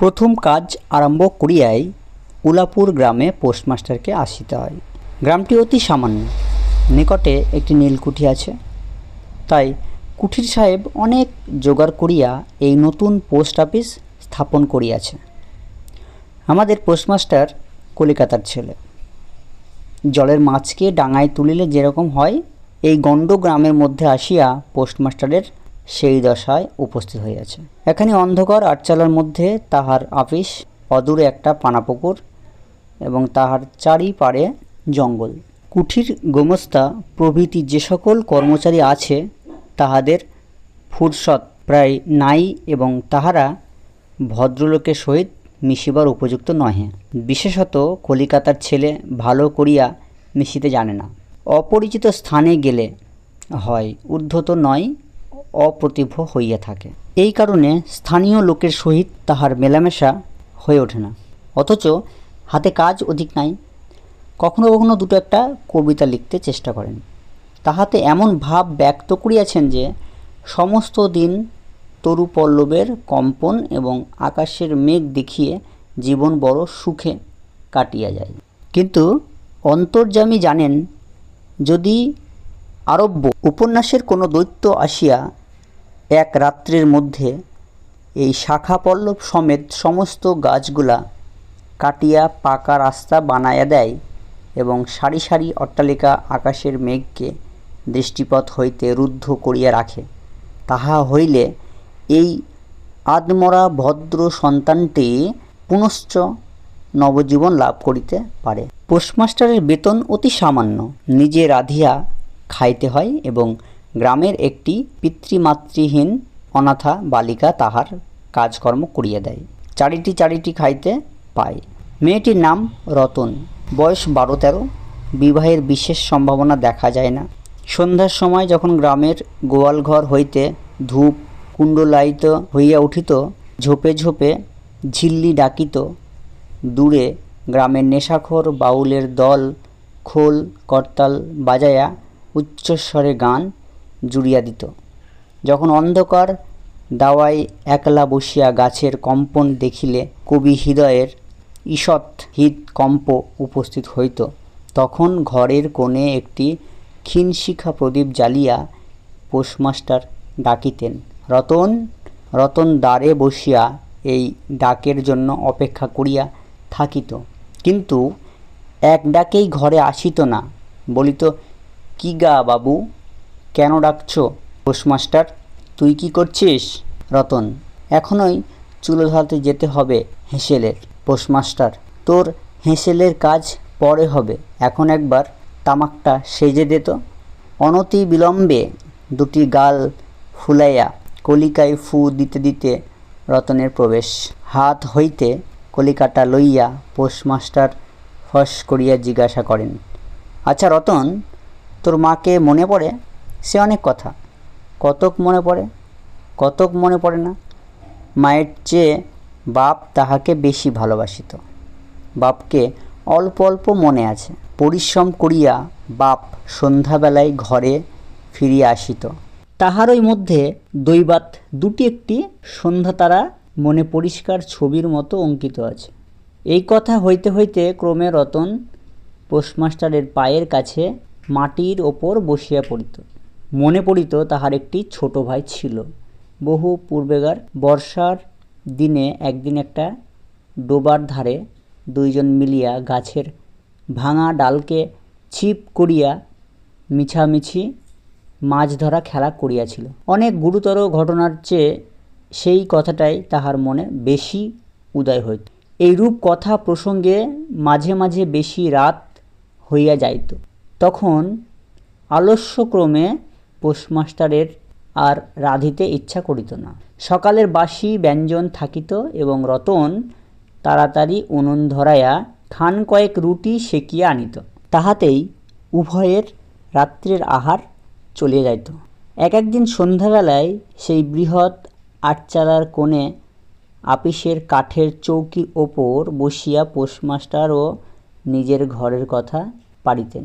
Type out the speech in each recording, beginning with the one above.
প্রথম কাজ আরম্ভ করিয়াই উলাপুর গ্রামে পোস্টমাস্টারকে আসিতে হয়। গ্রামটি অতি সামান্য, নিকটে একটি নীলকুঠি আছে। তাই কুঠির সাহেব অনেক জোগাড় করিয়া এই নতুন পোস্ট অফিস স্থাপন করিয়াছে। আমাদের পোস্টমাস্টার কলিকাতার ছেলে। জলের মাছকে ডাঙায় তুলিলে যেরকম হয়, এই গণ্ড গ্রামের মধ্যে আসিয়া পোস্টমাস্টারের সেই দশায় উপস্থিত হইয়াছে। এখানে অন্ধকার আটচালার মধ্যে তাহার আপিস, অদূরে একটা পানাপুকুর এবং তাহার চারিপাড়ে জঙ্গল। কুঠির গোমস্তা প্রভৃতি যে সকল কর্মচারী আছে, তাহাদের ফুরসত প্রায় নাই এবং তাহারা ভদ্রলোকের সহিত মিশিবার উপযুক্ত নহে। বিশেষত কলিকাতার ছেলে ভালো করিয়া মিশিতে জানে না। অপরিচিত স্থানে গেলে হয়, ঊর্ধ্বত নয় অপ্রতিভ হইয়া থাকে। এই কারণে স্থানীয় লোকের সহিত তাহার মেলামেশা হয়ে ওঠে না। অথচ হাতে কাজ অধিক নাই। কখনো কখনো দুটো একটা কবিতা লিখতে চেষ্টা করেন। তাহাতে এমন ভাব ব্যক্ত করিয়াছেন যে, সমস্ত দিন তরু পল্লবের কম্পন এবং আকাশের মেঘ দেখিয়ে জীবন বড় সুখে কাটিয়া যায়। কিন্তু অন্তর্যামী জানেন, যদি আরব্য উপন্যাসের কোনো দৈত্য আসিয়া এক রাত্রের মধ্যে এই শাখা পল্লব সমেত সমস্ত গাছগুলা কাটিয়া পাকা রাস্তা বানায়া দেয় এবং সারি সারি অট্টালিকা আকাশের মেঘকে দৃষ্টিপথ হইতে রুদ্ধ করিয়া রাখে। তাহা হইলে এই আদমরা ভদ্র সন্তানটি পুনশ্চ নবজীবন লাভ করিতে পারে। পোস্টমাস্টারের বেতন অতি সামান্য। নিজে রাধিয়া খাইতে হয় এবং গ্রামের একটি পিতৃমাতৃহীন অনাথা বালিকা তাহার কাজকর্ম করিয়া দেয়। চারিটি চারিটি খাইতে পায়। মেয়েটির নাম রতন। বয়স বারো তেরো। বিবাহের বিশেষ সম্ভাবনা দেখা যায় না। সন্ধ্যার সময় যখন গ্রামের গোয়ালঘর হইতে ধূপ কুণ্ডলায়িত হইয়া উঠিত, ঝোপে ঝোপে ঝিল্লি ডাকিত, দূরে গ্রামের নেশাখোর বাউলের দল, খোল, করতাল বাজায়া উচ্চস্বরে গান জুড়িয়া দিত। যখন অন্ধকার দাওয়ায় একলা বসিয়া গাছের কম্পন দেখিলে কবি হৃদয়ের ঈষৎ হিত হৃদকম্প উপস্থিত হইত, তখন ঘরের কোণে একটি ক্ষীণশিখা প্রদীপ জ্বালিয়া পোস্টমাস্টার ডাকিতেন, রতন রতন দ্বারে বসিয়া এই ডাকের জন্য অপেক্ষা করিয়া থাকিত। কিন্তু এক ডাকেই ঘরে আসিত না। বলিত, কি গা বাবু কেন ডাকছ? পোস্টমাস্টার তুই কি করছিস? রতন, এখনই চুলো ধরাতে যেতে হবে হেঁসেলের। পোস্টমাস্টার তোর হেঁসেলের কাজ পরে হবে। এখন একবার তামাকটা সেজে দে তো। অনতি বিলম্বে দুটি গাল ফুলাইয়া কলিকায় ফু দিতে দিতে রতনের প্রবেশ। হাত হইতে কলিকাটা লইয়া পোস্টমাস্টার ফস করিয়া জিজ্ঞাসা করেন আচ্ছা রতন, তোর মাকে মনে পড়ে? সে অনেক কথা। কতক মনে পড়ে, কতক মনে পড়ে না। মায়ের চেয়ে বাপ তাহাকে বেশি ভালোবাসিত। বাপকে অল্প অল্প মনে আছে। পরিশ্রম করিয়া বাপ সন্ধ্যাবেলায় ঘরে ফিরিয়া আসিত। তাহারই মধ্যে দৈবাত দুটি একটি সন্ধ্যা তারা মনে পরিষ্কার ছবির মতো অঙ্কিত আছে। এই কথা হইতে হইতে ক্রমে রতন পোস্টমাস্টারের পায়ের কাছে মাটির ওপর বসিয়া পড়িত। মনে পড়িত তাহার একটি ছোট ভাই ছিল। বহু পূর্বেকার বর্ষার দিনে একদিন একটা ডোবার ধারে দুইজন মিলিয়া গাছের ভাঙা ডালকে ছিপ করিয়া মিছামিছি মাছ ধরা খেলা করিয়াছিল। অনেক গুরুতর ঘটনার চেয়ে সেই কথাটাই তাহার মনে বেশি উদয় হইত। এইরূপ কথা প্রসঙ্গে মাঝে মাঝে বেশি রাত হইয়া যাইত। তখন আলস্যক্রমে পোস্টমাস্টারের আর রাঁধিতে ইচ্ছা করিত না। সকালের বাসি ব্যঞ্জন থাকিত এবং রতন তাড়াতাড়ি উনুন ধরাইয়া খান কয়েক রুটি সেকিয়া আনিত। তাহাতেই উভয়ের রাত্রের আহার চলিয়া যাইত। এক একদিন সন্ধ্যাবেলায় সেই বৃহৎ আটচালার কোণে আপিসের কাঠের চৌকির ওপর বসিয়া পোস্টমাস্টারও নিজের ঘরের কথা পাড়িতেন।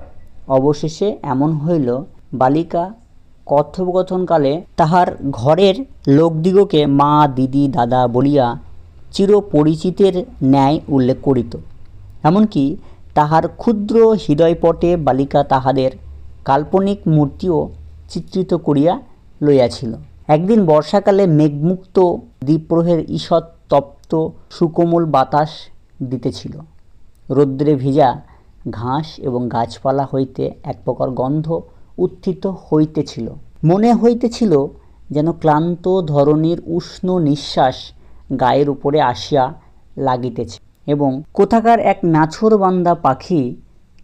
অবশেষে এমন হইল, বালিকা কথোপকথনকালে তাহার ঘরের লোকদিগকে মা, দিদি, দাদা বলিয়া চিরপরিচিতের ন্যায় উল্লেখ করিত। এমনকি তাহার ক্ষুদ্র হৃদয়পটে বালিকা তাহাদের কাল্পনিক মূর্তিও চিত্রিত করিয়া লইয়াছিল। একদিন বর্ষাকালে মেঘমুক্ত দ্বীপ্রহের ঈষৎ তপ্ত সুকোমল বাতাস দিতেছিল। রৌদ্রে ভিজা ঘাস এবং গাছপালা হইতে এক প্রকার গন্ধ উত্থিত হইতেছিল। মনে হইতেছিল যেন ক্লান্ত ধরনীর উষ্ণ নিঃশ্বাস গায়ের উপরে আসিয়া লাগিতেছে এবং কোথাকার এক নাছোড়বান্দা পাখি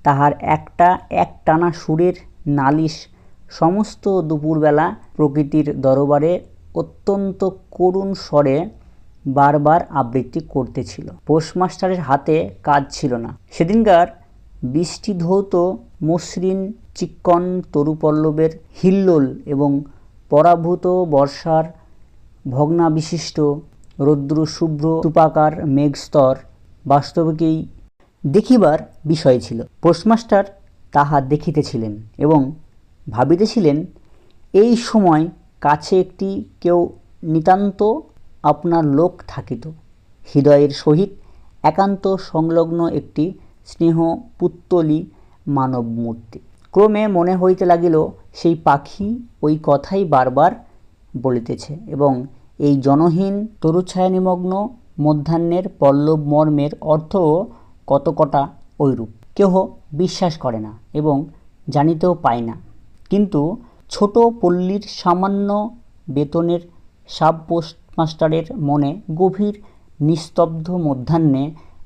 তাহার একটা একটানা সুরের নালিশ সমস্ত দুপুরবেলা প্রকৃতির দরবারে অত্যন্ত করুণ স্বরে বারবার আবৃত্তি করতেছিল। পোস্টমাস্টারের হাতে কাজ ছিল না। সেদিনকার বৃষ্টিধৌত মসৃণ চিক্কণ তরুপল্লবের হিল্লোল এবং পরাভূত বর্ষার ভগ্নাবিশিষ্ট রৌদ্র শুভ্র তুপাকার মেঘস্তর বাস্তবিকই দেখিবার বিষয় ছিল। পোস্টমাস্টার তাহা দেখিতেছিলেন এবং ভাবিতেছিলেন, এই সময় কাছে একটি কেউ নিতান্ত আপনার লোক থাকিত। হৃদয়ের সহিত একান্ত সংলগ্ন একটি স্নেহ, পুত্তলি মানব মূর্তি ক্রমে মনে হইতে লাগিল, সেই পাখি ওই কথাই বারবার বলিতেছে এবং এই জনহীন তরুছায়া নিমগ্ন মধ্যাহ্নের পল্লব মর্মের অর্থও কতকটা ঐরূপ। কেহ বিশ্বাস করে না এবং জানিতেও পায় না। কিন্তু ছোট পল্লীর সামান্য বেতনের সাব পোস্টমাস্টারের মনে গভীর নিস্তব্ধ মধ্যাহ্নে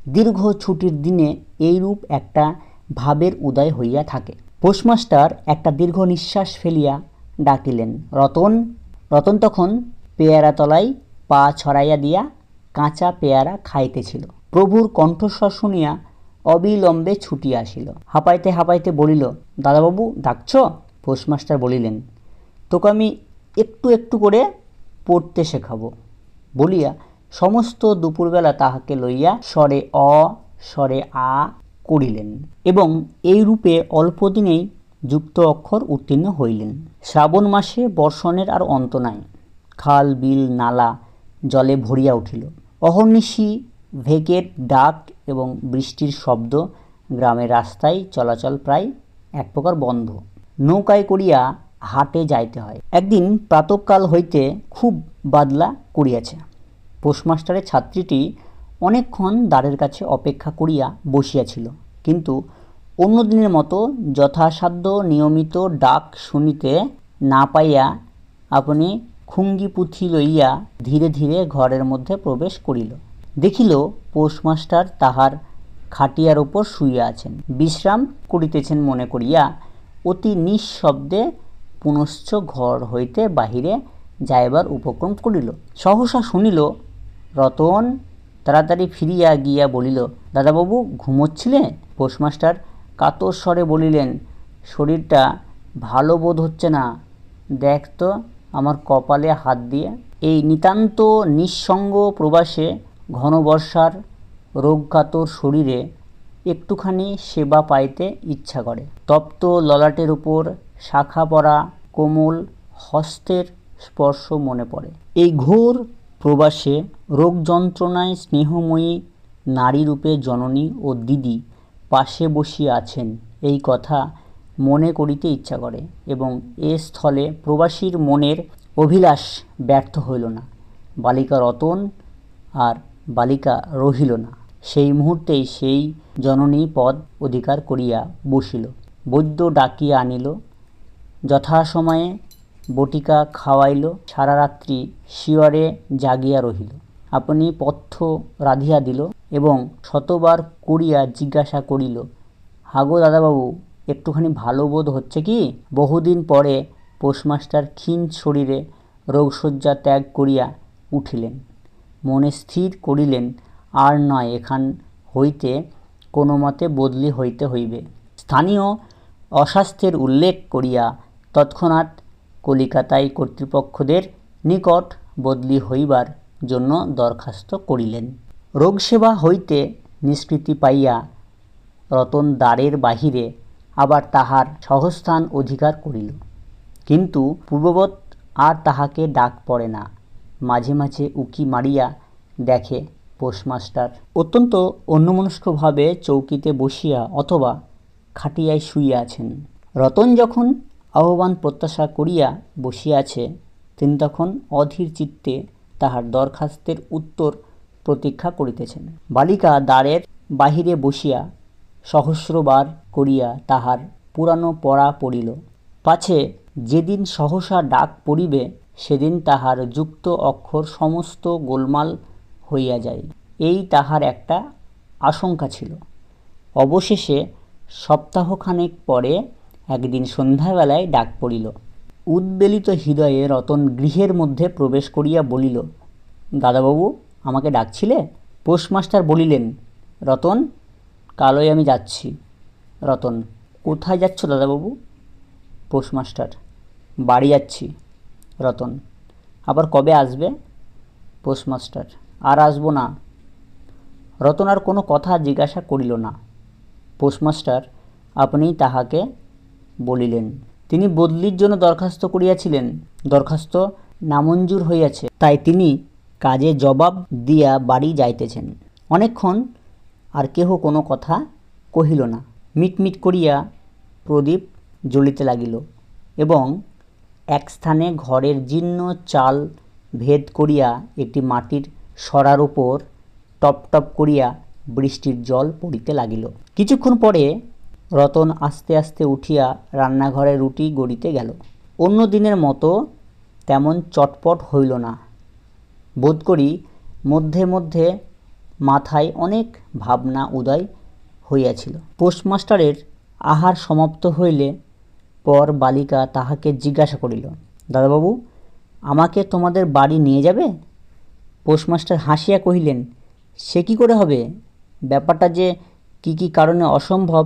দীর্ঘ ছুটির দিনে এইরূপ একটা ভাবের উদয় হইয়া থাকে। পোস্টমাস্টার একটা দীর্ঘ নিঃশ্বাস ফেলিয়া ডাকিলেন, রতন রতন তখন পেয়ারা তলায় পা ছড়াইয়া দিয়া কাঁচা পেয়ারা খাইতেছিল। প্রভুর কণ্ঠস্বর শুনিয়া অবিলম্বে ছুটিয়া আসিল। হাঁপাইতে হাঁপাইতে বলিল, দাদাবাবু, ডাকছ? পোস্টমাস্টার বলিলেন, তোকে আমি একটু একটু করে পড়তে শেখাবো। বলিয়া সমস্ত দুপুরবেলা তাহাকে লইয়া স্বরে অ, স্বরে আ করিলেন এবং এই রূপে অল্পদিনেই যুক্ত অক্ষর উত্তীর্ণ হইলেন। শ্রাবণ মাসে বর্ষণের আর অন্ত নাই। খাল, বিল, নালা জলে ভরিয়া উঠিল। অহর্নিশি ভেকের ডাক এবং বৃষ্টির শব্দ গ্রামের রাস্তায় চলাচল প্রায় এক প্রকার বন্ধ। নৌকায় করিয়া হাটে যাইতে হয়। একদিন প্রাতকাল হইতে খুব বাদলা করিয়াছে। পোস্টমাস্টারের ছাত্রীটি অনেকক্ষণ দ্বারের কাছে অপেক্ষা করিয়া বসিয়াছিল। কিন্তু অন্য দিনের মতো যথাসাধ্য নিয়মিত ডাক শুনিতে না পাইয়া আপনি খুঙ্গি পুঁথি লইয়া ধীরে ধীরে ঘরের মধ্যে প্রবেশ করিল। দেখিল পোস্টমাস্টার তাহার খাটিয়ার উপর শুইয়া আছেন। বিশ্রাম করিতেছেন মনে করিয়া অতি নিঃশব্দে পুনশ্চ ঘর হইতে বাহিরে যাইবার উপক্রম করিল। সহসা শুনিল রতন তাড়াতাড়ি ফিরিয়া গিয়া বলিল, দাদাবাবু ঘুমোচ্ছিলে পোস্টমাস্টার কাতর স্বরে বলিলেন, শরীরটা ভালো বোধ হচ্ছে না। দেখ তো আমার কপালে হাত দিয়ে। এই নিতান্ত নিঃসঙ্গ প্রবাসে ঘন বর্ষার রোগকাতর শরীরে একটুখানি সেবা পাইতে ইচ্ছা করে। তপ্ত ললাটের উপর শাখা পরা কোমল হস্তের স্পর্শ মনে পড়ে। এই ঘোর প্রবাসে রোগ যন্ত্রণায় স্নেহময়ী নারীরূপে জননী ও দিদি পাশে বসিয়া আছেন। এই কথা মনে করিতে ইচ্ছা করে এবং এ স্থলে প্রবাসীর মনের অভিলাষ ব্যর্থ হইল না। বালিকা রতন আর বালিকা রহিল না। সেই মুহূর্তেই সেই জননী পদ অধিকার করিয়া বসিল। বৈদ্য ডাকিয়া আনিল। যথাসময়ে বটিকা খাওয়াইল, সারা রাত্রি শিয়রে জাগিয়া রহিল। আপনি পথ্য রাধিয়া দিল এবং শতবার করিয়া জিজ্ঞাসা করিল, হাগো দাদাবাবু, একটুখানি ভালো বোধ হচ্ছে কি? বহুদিন পরে পোস্টমাস্টার ক্ষীণ শরীরে রোগশয্যা ত্যাগ করিয়া উঠিলেন। মনে স্থির করিলেন, আর নয়, এখান হইতে কোনো মতে বদলি হইতে হইবে। স্থানীয় অস্বাস্থ্যের উল্লেখ করিয়া তৎক্ষণাৎ কলিকাতায় কর্তৃপক্ষদের নিকট বদলি হইবার জন্য দরখাস্ত করিলেন। রোগসেবা হইতে নিষ্কৃতি পাইয়া রতন দ্বারের বাহিরে আবার তাহার সহস্থান অধিকার করিল। কিন্তু পূর্ববৎ আর তাহাকে ডাক পড়ে না। মাঝে মাঝে উকি মারিয়া দেখে পোস্টমাস্টার। অত্যন্ত অন্যমনস্কভাবে চৌকিতে বসিয়া অথবা খাটিয়ায় শুইয়া আছেন। রতন যখন আহ্বান প্রত্যাশা করিয়া বসিয়াছে, তিনি তখন অধীর চিত্তে তাহার দরখাস্তের উত্তর প্রতীক্ষা করিতেছেন। বালিকা দ্বারের বাহিরে বসিয়া সহস্রবার করিয়া তাহার পুরানো পড়া পড়িল। পাছে যেদিন সহসা ডাক পড়িবে, সেদিন তাহার যুক্ত অক্ষর সমস্ত গোলমাল হইয়া যায়। এই তাহার একটা আশঙ্কা ছিল। অবশেষে সপ্তাহখানেক পরে একদিন সন্ধ্যাবেলায় ডাক পড়িল। উদ্বেলিত হৃদয়ে রতন গৃহের মধ্যে প্রবেশ করিয়া বলিল, দাদাবাবু, আমাকে ডাকছিলে? পোস্টমাস্টার বলিলেন, রতন, কালই আমি যাচ্ছি। রতন, কোথায় যাচ্ছ দাদাবাবু? পোস্টমাস্টার, বাড়ি যাচ্ছি। রতন, আবার কবে আসবে? পোস্টমাস্টার, আর আসব না। রতন আর কোনো কথা জিজ্ঞাসা করিল না। পোস্টমাস্টার আপনি তাহাকে বলিলেন, তিনি বদলির জন্য দরখাস্ত করিয়াছিলেন। দরখাস্ত নামঞ্জুর হইয়াছে। তাই তিনি কাজে জবাব দিয়া বাড়ি যাইতেছেন। অনেকক্ষণ আর কেহ কোনো কথা কহিল না। মিটমিট করিয়া প্রদীপ জ্বলিতে লাগিল এবং এক স্থানে ঘরের জীর্ণ চাল ভেদ করিয়া একটি মাটির সরার উপর টপ টপ করিয়া বৃষ্টির জল পড়িতে লাগিল। কিছুক্ষণ পরে রতন আস্তে আস্তে উঠিয়া রান্নাঘরে রুটি গড়িতে গেল। অন্য দিনের মতো তেমন চটপট হইল না। বোধ করি মধ্যে মধ্যে মাথায় অনেক ভাবনা উদয় হইয়াছিল। পোস্টমাস্টারের আহার সমাপ্ত হইলে পর বালিকা তাহাকে জিজ্ঞাসা করিল, দাদাবাবু, আমাকে তোমাদের বাড়ি নিয়ে যাবে? পোস্টমাস্টার হাসিয়া কহিলেন, সে কি করে হবে? ব্যাপারটা যে কি কি কারণে অসম্ভব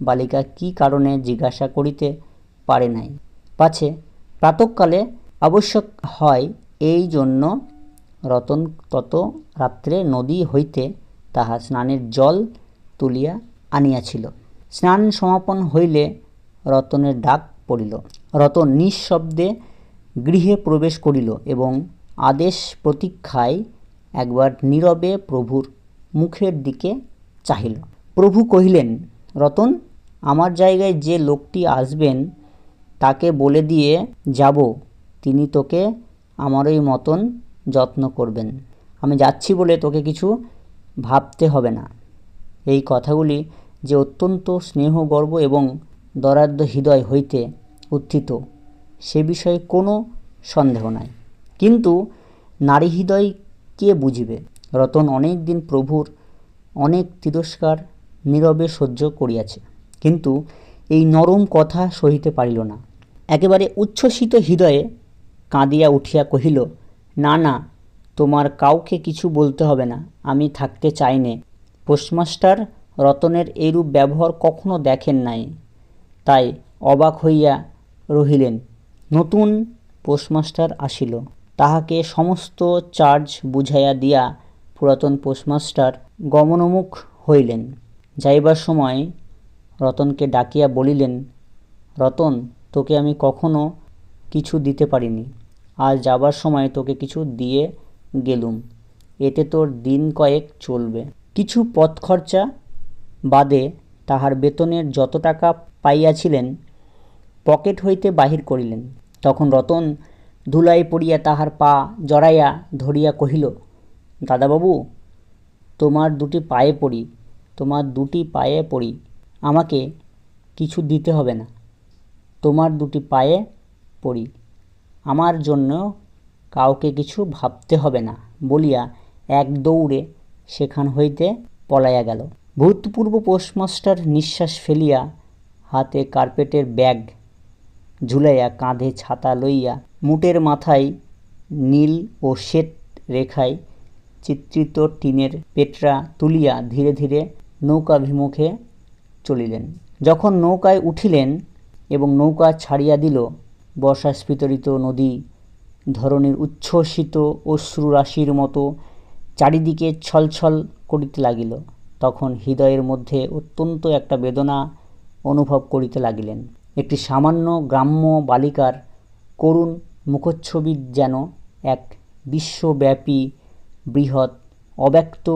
বালিকা কি কারণে জিজ্ঞাসা করিতে পারে নাই। পাছে, প্রাতঃকালে আবশ্যক হয় এই জন্য রতন তত রাত্রে নদী হইতে তাহা স্নানের জল তুলিয়া আনিয়াছিল। স্নান সমাপন হইলে রতনের ডাক পড়িল। রতন নিঃশব্দে গৃহে প্রবেশ করিল এবং আদেশ প্রতীক্ষায় একবার নীরবে প্রভুর মুখের দিকে চাহিল। প্রভু কহিলেন, রতন আমার জায়গায় যে লোকটি আসবেন, তাকে বলে দিয়ে যাব। তিনি তোকে আমারই মতন যত্ন করবেন। আমি যাচ্ছি বলে তোকে কিছু ভাবতে হবে না। এই কথাগুলি যে অত্যন্ত স্নেহগর্ব এবং দরাদ্য হৃদয় হইতে উত্থিত, সে বিষয়ে কোনো সন্দেহ নাই। কিন্তু নারী হৃদয় কে বুঝিবে? রতন অনেক দিন প্রভুর অনেক তিরস্কার নীরবে সহ্য করিয়াছে। কিন্তু এই নরম কথা সহিতে পারিল না। একেবারে উচ্ছ্বসিত হৃদয়ে কাঁদিয়া উঠিয়া কহিল, না না, তোমার কাউকে কিছু বলতে হবে না, আমি থাকতে চাই নে। পোস্টমাস্টার রতনের এইরূপ ব্যবহার কখনো দেখেন নাই তাই অবাক হইয়া রহিলেন। নতুন পোস্টমাস্টার আসিল। তাহাকে সমস্ত চার্জ বুঝাইয়া দিয়া পুরাতন পোস্টমাস্টার গমনমুখ হইলেন। যাইবার সময় রতনকে ডাকিয়া বলিলেন, রতন, তোকে আমি কখনো কিছু দিতে পারিনি। আজ যাবার সময় তোকে কিছু দিয়ে গেলুম। এতে তোর দিন কয়েক চলবে। কিছু পথ খরচা বাদে তাহার বেতনের যত টাকা পাইয়াছিলেন, পকেট হইতে বাহির করিলেন। তখন রতন ধুলাই পড়িয়া তাহার পা জড়াইয়া ধরিয়া কহিল, দাদাবাবু, তোমার দুটি পায়ে পড়ি, তোমার দুটি পায়ে পড়ি। আমাকে কিছু দিতে হবে না। তোমার দুটি পায়ে পড়ি। আমার জন্য কাউকে কিছু ভাবতে হবে না বলিয়া এক দৌড়ে সেখান হইতে পলাইয়া গেল। ভূতপূর্ব পোস্টমাস্টার নিঃশ্বাস ফেলিয়া হাতে কার্পেটের ব্যাগ ঝুলাইয়া কাঁধে ছাতা লইয়া মুটের মাথায় নীল ও শ্বেত রেখায় চিত্রিত টিনের পেটরা তুলিয়া ধীরে ধীরে নৌকাভিমুখে চলিলেন। যখন নৌকায় উঠিলেন এবং নৌকা ছাড়িয়া দিল, বর্ষাস্ফীতরিত নদী ধরনের উচ্ছ্বসিত অশ্রুরাশির মতো চারিদিকে ছলছল করিতে লাগিল, তখন হৃদয়ের মধ্যে অত্যন্ত একটা বেদনা অনুভব করিতে লাগিলেন। একটি সামান্য গ্রাম্য বালিকার করুণ মুখচ্ছবি যেন এক বিশ্বব্যাপী বৃহৎ অব্যক্ত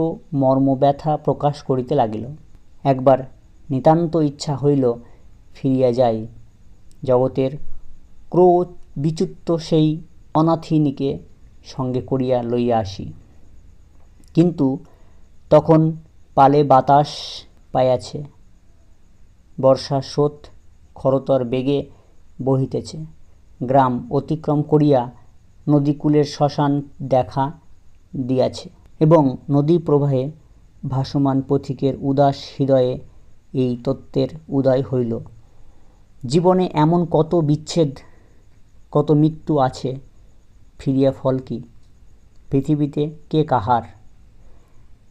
মর্মব্যথা প্রকাশ করিতে লাগিল। একবার নিতান্ত ইচ্ছা হইল ফিরিয়া যাই। জগতের ক্রোধ বিচ্যুত সেই অনাথিনীকে সঙ্গে করিয়া লইয়া আসি। কিন্তু তখন পালে বাতাস পাইয়াছে, বর্ষা স্রোত খরতর বেগে বহিতেছে। গ্রাম অতিক্রম করিয়া নদীকূলের শ্মশান দেখা দিয়াছে এবং নদী প্রবাহে ভাসমান পথিকের উদাস হৃদয়ে এই তত্ত্বের উদয় হইল। জীবনে এমন কত বিচ্ছেদ, কত মৃত্যু আছে, ফিরিয়া ফল কি? পৃথিবীতে কে কাহার?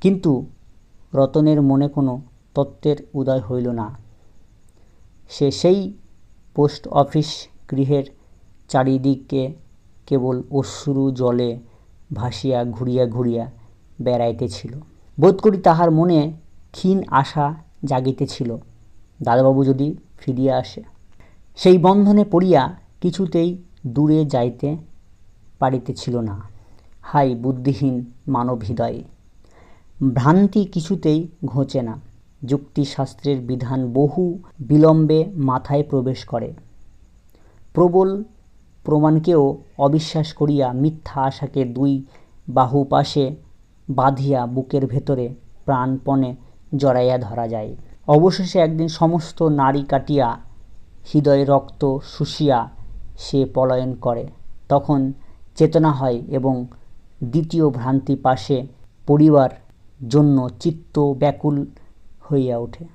কিন্তু রতনের মনে কোনো তত্ত্বের উদয় হইল না। সে সেই পোস্ট অফিস গৃহের চারিদিকে কেবল অশ্রু জলে ভাসিয়া ঘুরিয়া ঘুরিয়া বেড়াইতেছিল। বোধ করি তাহার মনে ক্ষীণ আশা জাগিতেছিল দাদাবাবু যদি ফিরিয়া আসে। সেই বন্ধনে পড়িয়া কিছুতেই দূরে যাইতে পারিতেছিল না। হাই বুদ্ধিহীন মানব হৃদয়ে ভ্রান্তি কিছুতেই ঘোচে না। যুক্তিশাস্ত্রের বিধান বহু বিলম্বে মাথায় প্রবেশ করে। প্রবল প্রমাণকেও অবিশ্বাস করিয়া মিথ্যা আশাকে দুই বাহু পাশে বাঁধিয়া বুকের ভেতরে প্রাণপণে জড়াইয়া ধরা যায়। অবশেষে একদিন সমস্ত নারী কাটিয়া, হৃদয়ে রক্ত শুষিয়া সে পলায়ন করে। তখন চেতনা হয় এবং দ্বিতীয় ভ্রান্তি পাশে পড়িবার জন্য চিত্ত ব্যাকুল হইয়া ওঠে।